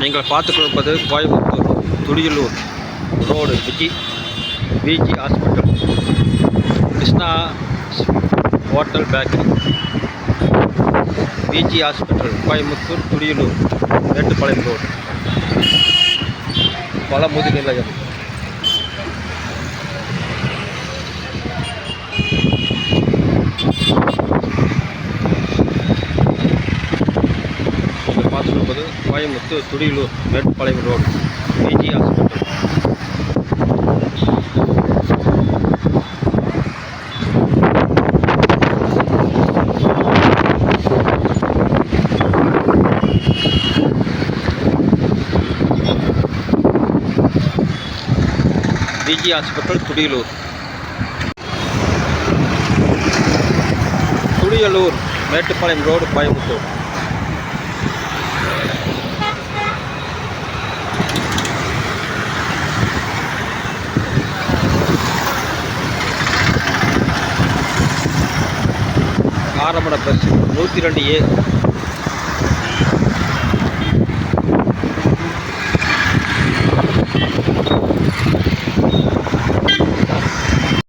நீங்கள் பார்த்து கொடுப்பது Coimbatore Thudiyalur road Viji Viji hospital. Krishna hotel bakery. Viji hospital Coimbatore Thudiyalur Mettupalayam road. பல நிலையம். நீங்கள் Coimbatore Thudiyalur Mettupalayam road. PG hospital. PG hospital Thudiyalur. Thudiyalur Mettupalayam road Coimbatore. ஆரம்பட bus நூற்றி ரெண்டு ஏ